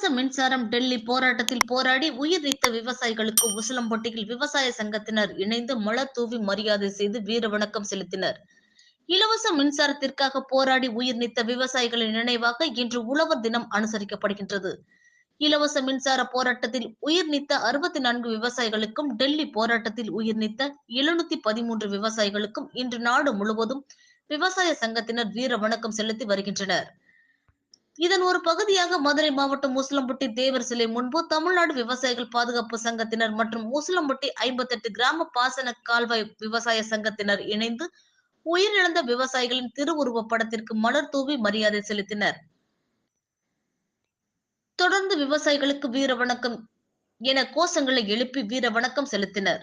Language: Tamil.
இலவச மின்சாரம் டெல்லி போராட்டத்தில் போராடி உயிர் நீத்த விவசாயிகளுக்கு உசிலம்பட்டியில் விவசாய சங்கத்தினர் இணைந்து மலர் தூவி மரியாதை செய்து வீர வணக்கம் செலுத்தினர். இலவச மின்சாரத்திற்காக போராடி உயிர் நீத்த விவசாயிகளின் நினைவாக இன்று உழவர் தினம் அனுசரிக்கப்படுகின்றது. இலவச மின்சார போராட்டத்தில் உயிர் நீத்த அறுபத்தி நான்கு விவசாயிகளுக்கும் டெல்லி போராட்டத்தில் உயிர் நீத்த எழுநூத்தி பதிமூன்று விவசாயிகளுக்கும் இன்று நாடு முழுவதும் விவசாய சங்கத்தினர் வீர வணக்கம் செலுத்தி வருகின்றனர். இதன் ஒரு பகுதியாக மதுரை மாவட்டம் உசிலம்பட்டி தேவர் சிலை முன்பு தமிழ்நாடு விவசாயிகள் பாதுகாப்பு சங்கத்தினர் மற்றும் ஊசலம்பட்டி ஐம்பத்தி எட்டு கிராம பாசன கால்வாய் விவசாய சங்கத்தினர் இணைந்து உயிரிழந்த விவசாயிகளின் திருவுருவ படத்திற்கு மலர் தூவி மரியாதை செலுத்தினர். தொடர்ந்து விவசாயிகளுக்கு வீர வணக்கம் என கோஷங்களை எழுப்பி வீர வணக்கம் செலுத்தினர்.